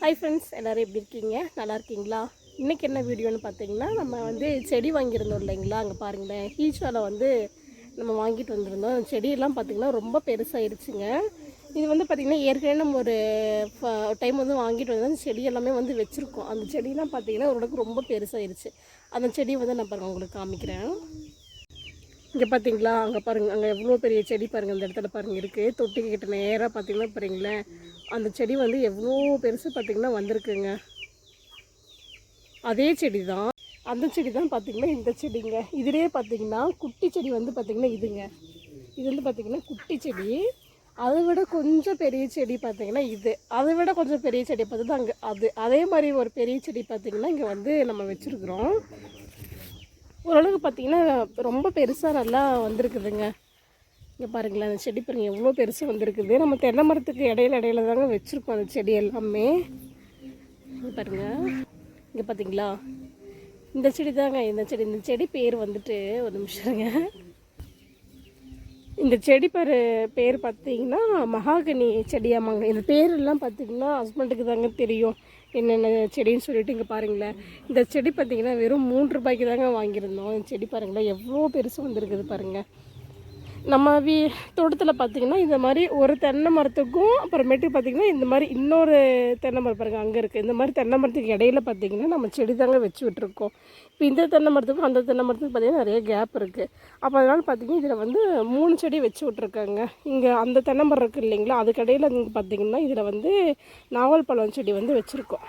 Hi friends எல்லோரும் எப்படி இருக்கீங்க? நல்லா இருக்கீங்களா? இன்றைக்கி என்ன வீடியோன்னு பார்த்தீங்கன்னா நம்ம வந்து செடி வாங்கியிருந்தோம் இல்லைங்களா? அங்கே பாருங்களேன். ஈஷாவில் வந்து நம்ம வாங்கிட்டு வந்திருந்தோம். அந்த செடியெல்லாம் பார்த்திங்கன்னா ரொம்ப பெருசாகிடுச்சுங்க இது வந்து பார்த்திங்கன்னா ஏற்கனவே நம்ம ஒரு டைம் வந்து வாங்கிட்டு வந்தோம். அந்த செடி எல்லாமே வந்து வச்சுருக்கோம். அந்த செடியெல்லாம் பார்த்திங்கன்னா ஓரளவுக்கு ரொம்ப பெருசாகிடுச்சு அந்த செடியை வந்து நான் பாருங்கள் உங்களுக்கு காமிக்கிறேன். இங்கே பார்த்தீங்களா அங்கே பாருங்கள் அங்கே எவ்வளோ பெரிய செடி பாருங்கள் இந்த இடத்துல பாருங்கள் இருக்குது தொட்டி கிட்ட நேராக பார்த்தீங்கன்னா பாருங்களேன் அந்த செடி வந்து எவ்வளோ பெருசு பார்த்தீங்கன்னா வந்திருக்குங்க. அதே செடி தான். அந்த செடி தான் பார்த்தீங்கன்னா இந்த செடிங்க. இதிலே பார்த்தீங்கன்னா குட்டி செடி வந்து பார்த்தீங்கன்னா இதுங்க. இது வந்து பார்த்தீங்கன்னா குட்டி செடி. அதை விட கொஞ்சம் பெரிய செடி பார்த்தீங்கன்னா இது. அதை விட கொஞ்சம் பெரிய செடி பார்த்தீங்கன்னா அங்கே அது. அதே மாதிரி ஒரு பெரிய செடி பார்த்தீங்கன்னா இங்கே வந்து நம்ம வச்சுருக்குறோம். ஓரளவுக்கு பார்த்தீங்கன்னா ரொம்ப பெருசாக நல்லா வந்திருக்குதுங்க. இங்கே பாருங்களேன் அந்த செடி பாருங்கள் எவ்வளோ பெருசாக வந்திருக்குது. நம்ம தென்னை மரத்துக்கு இடையில இடையில தாங்க வச்சுருக்கோம் அந்த செடி எல்லாமே. இங்கே பாருங்கள் இங்கே பார்த்தீங்களா இந்த செடி தாங்க இந்த செடி இந்த செடி பேர் வந்துட்டு ஒரு நிமிஷங்க இந்த செடி பேர் பேர் பார்த்தீங்கன்னா மகாகனி செடியாமாங்க. இந்த பேரெல்லாம் பார்த்தீங்கன்னா ஹஸ்பண்டுக்கு தாங்க தெரியும். என்னென்ன செடின்னு சொல்லிட்டு இங்கே பாருங்களேன். இந்த செடி பார்த்தீங்கன்னா வெறும் மூன்று ரூபாய்க்கு தாங்க வாங்கியிருந்தோம். இந்த செடி பாருங்களேன் எவ்வளோ பெருசு வந்திருக்குது பாருங்கள் நம்ம வீ தோட்டத்தில் பார்த்திங்கன்னா இந்த மாதிரி ஒரு தென்னை மரத்துக்கும் அப்புறமேட்டு பார்த்திங்கன்னா இந்த மாதிரி இன்னொரு தென்னை மரம் பாருங்கள் அங்கே இருக்குது இந்த மாதிரி தென்னை மரத்துக்கு இடையில பார்த்திங்கன்னா நம்ம செடி தாங்க வச்சு விட்ருக்கோம் இப்போ இந்த தென்னை மரத்துக்கும் அந்த தென்னை மரத்துக்கும் பார்த்திங்கன்னா நிறைய கேப் இருக்குது அப்போ அதனால் பார்த்திங்கன்னா இதில் வந்து மூணு செடி வச்சு விட்ருக்காங்க இங்கே அந்த தென்னை மரம் இருக்குது இல்லைங்களா அதுக்கு பார்த்திங்கன்னா இதில் வந்து நாவல் பழம் செடி வந்து வச்சுருக்கோம்.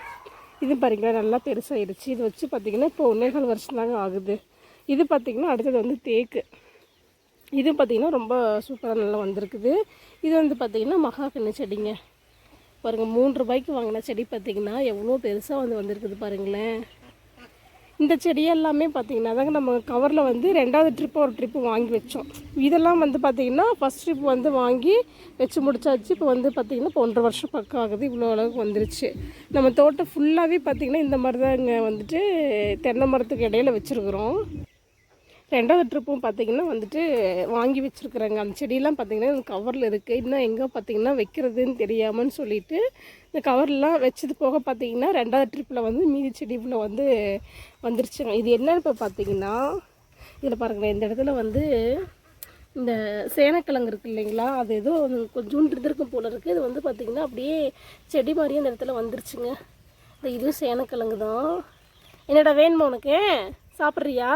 இது பாருங்களேன் நல்லா பெருசாகிடுச்சு இது வச்சு பார்த்திங்கன்னா இப்போ ஒன்றேகால் வருஷம் தாங்க ஆகுது. இது பார்த்திங்கன்னா அடுத்தது வந்து தேக்கு. இது பார்த்திங்கன்னா ரொம்ப சூப்பராக நல்லா வந்திருக்குது. இது வந்து பார்த்திங்கன்னா மகாகனி செடிங்க. பாருங்கள் மூன்று ரூபாய்க்கு வாங்கின செடி பார்த்திங்கன்னா எவ்வளோ பெருசாக வந்து வந்திருக்குது பாருங்களேன். இந்த செடியெல்லாமே பார்த்திங்கன்னா தாங்க நம்ம கவரில் வந்து ரெண்டாவது ட்ரிப்பு ஒரு ட்ரிப்பு வாங்கி வச்சோம். இதெல்லாம் வந்து பார்த்திங்கன்னா ஃபஸ்ட் ட்ரிப் வந்து வாங்கி வச்சு முடிச்சாச்சு. இப்போ வந்து பார்த்திங்கன்னா இப்போ ஒன்றரை வருஷம் பக்கம் ஆகுது இவ்வளோ அளவுக்கு வந்துருச்சு. நம்ம தோட்டம் ஃபுல்லாகவே பார்த்திங்கன்னா இந்த மாதிரி தான் இங்கே வந்துட்டு தென்னை மரத்துக்கு இடையில வச்சுருக்குறோம். ரெண்டாவது ட்ரிப்பும் பார்த்திங்கன்னா வந்துட்டு வாங்கி வச்சுருக்குறாங்க. அந்த செடியெல்லாம் பார்த்திங்கன்னா கவரில் இருக்குது இன்னும் எங்கே பார்த்திங்கன்னா வைக்கிறதுன்னு தெரியாமன்னு சொல்லிட்டு இந்த கவர்லாம் வச்சது போக பார்த்திங்கன்னா ரெண்டாவது ட்ரிப்பில் வந்து மீதி செடி ஃபுல்லாக வந்து வந்துருச்சுங்க. இது என்னன்னு இப்போ பார்த்திங்கன்னா இதில் பாருங்களேன் இந்த இடத்துல வந்து இந்த சேனக்கிழங்கு இருக்குது இல்லைங்களா? அது ஏதோ கொஞ்சோண்டு இருந்திருக்கும் போல இருக்குது இது வந்து பார்த்திங்கன்னா அப்படியே செடி மாதிரியே இந்த இடத்துல வந்துருச்சுங்க. இந்த இதுவும் சேனக்கிழங்கு தான் என்னடா வேணுமா உனக்கு? சாப்பிட்றியா?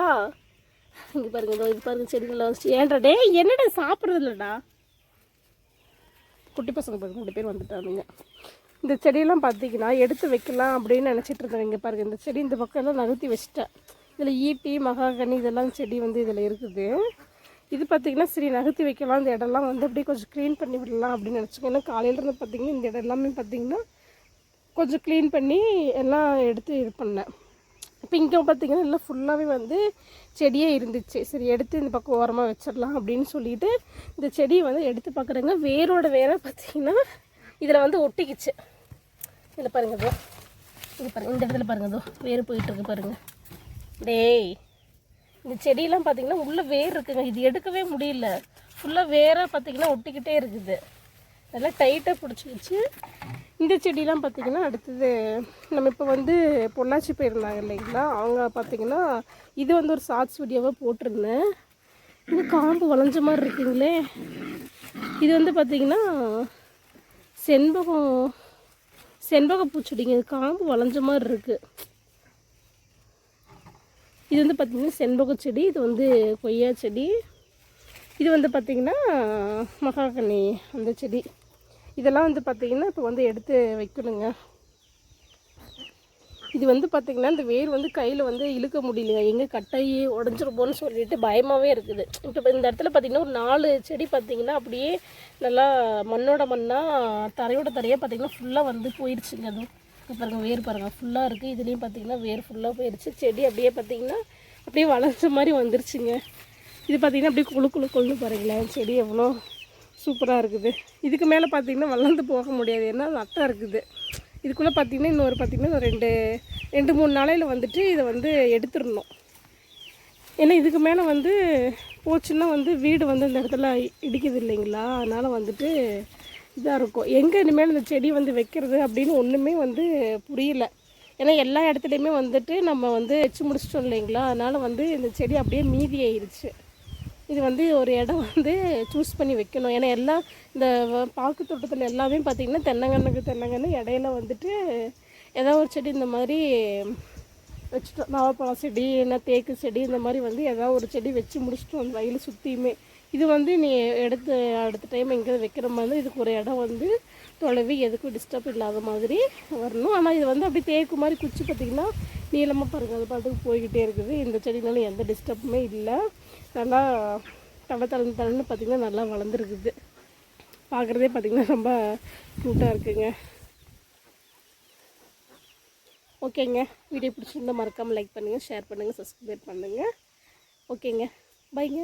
இங்கே பாருங்க இதோ இது பாருங்க செடிகளில் வச்சு ஏன்டா டே என்னடா சாப்பிட்றது இல்லைடா குட்டி பசங்க பாருங்க ரெண்டு பேர் வந்துட்டானுங்க இந்த செடியெல்லாம் பார்த்தீங்கன்னா எடுத்து வைக்கலாம் அப்படின்னு நினச்சிட்டு இருந்தேன் இங்கே பாருங்கள் இந்த செடி இந்த பக்கம் எல்லாம் நகர்த்தி வச்சுட்டேன். இதில் ஈட்டி மகாகனி இதெல்லாம் செடி வந்து இதில் இருக்குது. இது பார்த்திங்கன்னா சரி நகர்த்தி வைக்கலாம் இந்த இடம்லாம் வந்து அப்படியே கொஞ்சம் க்ளீன் பண்ணி விடலாம் அப்படின்னு நினச்சிக்கோங்க. ஏன்னா காலையிலேருந்து பார்த்திங்கன்னா இந்த இடம் எல்லாமே பார்த்திங்கன்னா கொஞ்சம் க்ளீன் பண்ணி எல்லாம் எடுத்து இது பண்ணேன். இப்போ இங்கே பார்த்தீங்கன்னா எல்லாம் ஃபுல்லாகவே வந்து செடியே இருந்துச்சு. சரி எடுத்து இந்த பக்கம் ஓரமாக வச்சிடலாம் அப்படின்னு சொல்லிட்டு இந்த செடியை வந்து எடுத்து பார்க்குறேங்க. வேரோட வேரை பார்த்தீங்கன்னா இதில் வந்து ஒட்டிக்கிச்சு. இதில் பாருங்க இதோ. இது பாருங்கள் இந்த இடத்துல பாருங்க இதோ. வேர் போயிட்டுருக்கு பாருங்கள் டேய் இந்த செடியெல்லாம் பார்த்தீங்கன்னா உள்ளே வேர் இருக்குங்க. இது எடுக்கவே முடியல. ஃபுல்லாக வேராக பார்த்தீங்கன்னா ஒட்டிக்கிட்டே இருக்குது. நல்லா டைட்டாக பிடிச்சி வச்சு இந்த செடிலாம் பார்த்திங்கன்னா அடுத்தது நம்ம இப்போ வந்து பொள்ளாச்சி போயிருந்தாங்க இல்லைங்களா? அவங்க பார்த்திங்கன்னா இது வந்து ஒரு ஷார்ட்ஸ் வீடியோவாக போட்டிருந்தேன். இது காம்பு வளைஞ்ச மாதிரி இருக்குங்களே. இது வந்து பார்த்திங்கன்னா செண்பகம் செண்பக பூச்செடிங்க. இது காம்பு வளைஞ்ச மாதிரி இருக்குது இது வந்து பார்த்திங்கன்னா செண்பக செடி இது வந்து கொய்யா செடி. இது வந்து பார்த்திங்கன்னா மகாகனி அந்த செடி. இதெல்லாம் வந்து பார்த்திங்கன்னா இப்போ வந்து எடுத்து வைக்கணுங்க. இது வந்து பார்த்திங்கன்னா இந்த வேர் வந்து கையில் வந்து இழுக்க முடியலங்க. எங்கே கட்டாயி உடஞ்சிருப்போன்னு சொல்லிட்டு பயமாகவே இருக்குது. இப்போ இந்த இடத்துல பார்த்திங்கன்னா ஒரு நாலு செடி பார்த்திங்கன்னா அப்படியே நல்லா மண்ணோட மண்ணாக தரையோட தரையாக பார்த்திங்கன்னா ஃபுல்லாக வந்து போயிடுச்சுங்க அதுவும் இப்போ பாருங்கள் வேர் பாருங்கள் ஃபுல்லாக இருக்குது இதுலேயும் பார்த்திங்கன்னா வேர் ஃபுல்லாக போயிடுச்சு செடி அப்படியே பார்த்திங்கன்னா அப்படியே வளர்ச்ச மாதிரி வந்துருச்சுங்க. இது பார்த்திங்கன்னா அப்படியே குழு குழு கொழுன்னு பாருங்களேன் செடி எவ்வளோ சூப்பராக இருக்குது. இதுக்கு மேலே பார்த்திங்கன்னா வளர்ந்து போக முடியாது. ஏன்னா நட்டாக இருக்குது. இதுக்குள்ளே பார்த்திங்கன்னா இன்னொரு பார்த்திங்கன்னா ஒரு ரெண்டு ரெண்டு மூணு நாளையில் வந்துட்டு இதை வந்து எடுத்துடணும். ஏன்னா இதுக்கு மேலே வந்து போச்சுன்னா வந்து வீடு வந்து இந்த இடத்துல இடிக்குது இல்லைங்களா? அதனால் வந்துட்டு இதாக இருக்கும். எங்கே இனிமேல் இந்த செடி வந்து வைக்கிறது அப்படின்னு ஒன்றுமே வந்து புரியல. ஏன்னா எல்லா இடத்துலையுமே வந்துட்டு நம்ம வந்து வச்சு முடிச்சிட்டோம் இல்லைங்களா? அதனால் வந்து இந்த செடி அப்படியே மீதி ஆயிடுச்சு இது வந்து ஒரு இடம் வந்து சூஸ் பண்ணி வைக்கணும். ஏன்னா எல்லாம் இந்த வ- பாக்கு தோட்டத்தில் எல்லாமே பார்த்திங்கன்னா தென்னங்கன்னுக்கு தென்னங்கன்று இடையில வந்துட்டு ஏதோ ஒரு செடி இந்த மாதிரி வச்சுட்டோம். நாவப்பழம் செடி என்ன தேக்கு செடி இந்த மாதிரி வந்து ஏதாவது ஒரு செடி வச்சு முடிச்சிட்டோம் அந்த வயல் சுற்றியுமே இது வந்து நீ எடுத்து அடுத்த டைம் எங்கேயாவது வைக்கிற மாதிரி இதுக்கு ஒரு இடம் வந்து தொலைவி எதுக்கும் டிஸ்டர்ப் இல்லாத மாதிரி வரணும். ஆனால் இது வந்து அப்படி தேக்கு மாதிரி குச்சி பார்த்திங்கன்னா நீளமாக பாருங்கள் அது பாட்டுக்கு போய்கிட்டே இருக்குது. இந்த செடினாலும் எந்த டிஸ்டர்புமே இல்லை. நல்லா தலை தலை தலைன்னு பார்த்திங்கன்னா நல்லா வளர்ந்துருக்குது. பார்க்குறதே பார்த்திங்கன்னா ரொம்ப க்யூட்டாக இருக்குங்க. ஓகேங்க. வீடியோ பிடிச்சிருந்தால் மறக்காமல் லைக் பண்ணுங்கள் ஷேர் பண்ணுங்கள் சப்ஸ்கிரைப் பண்ணுங்கள் ஓகேங்க. பைங்க